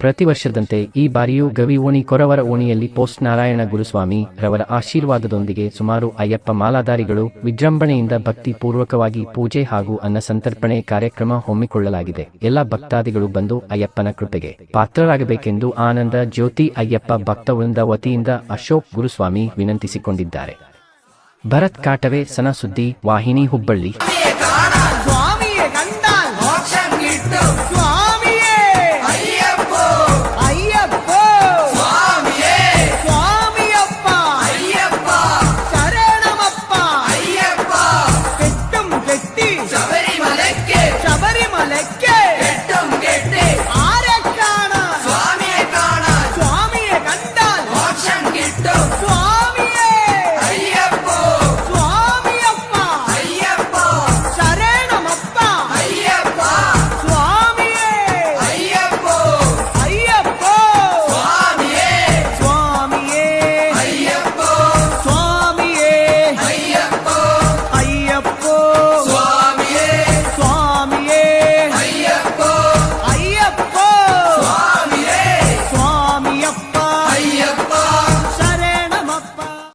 ಪ್ರತಿ ವರ್ಷದಂತೆ ಈ ಬಾರಿಯೂ ಗವಿ ಓಣಿ ಕೊರವರ ಓಣಿಯಲ್ಲಿ ಪೋಸ್ಟ್ ನಾರಾಯಣ ಗುರುಸ್ವಾಮಿ ರವರ ಆಶೀರ್ವಾದದೊಂದಿಗೆ ಸುಮಾರು ಅಯ್ಯಪ್ಪ ಮಾಲಾಧಾರಿಗಳು ವಿಜೃಂಭಣೆಯಿಂದ ಭಕ್ತಿ ಪೂರ್ವಕವಾಗಿ ಪೂಜೆ ಹಾಗೂ ಅನ್ನ ಸಂತರ್ಪಣೆ ಕಾರ್ಯಕ್ರಮ ಹಮ್ಮಿಕೊಳ್ಳಲಾಗಿದೆ. ಎಲ್ಲ ಭಕ್ತಾದಿಗಳು ಬಂದು ಅಯ್ಯಪ್ಪನ ಕೃಪೆಗೆ ಪಾತ್ರರಾಗಬೇಕೆಂದು ಆನಂದ ಜ್ಯೋತಿ ಅಯ್ಯಪ್ಪ ಭಕ್ತವೃಂದ ವತಿಯಿಂದ ಅಶೋಕ್ ಗುರುಸ್ವಾಮಿ ವಿನಂತಿಸಿಕೊಂಡಿದ್ದಾರೆ. ಭರತ್ ಕಾಟವೆ ಸನಸುದ್ದಿ ವಾಹಿನಿ ಹುಬ್ಬಳ್ಳಿ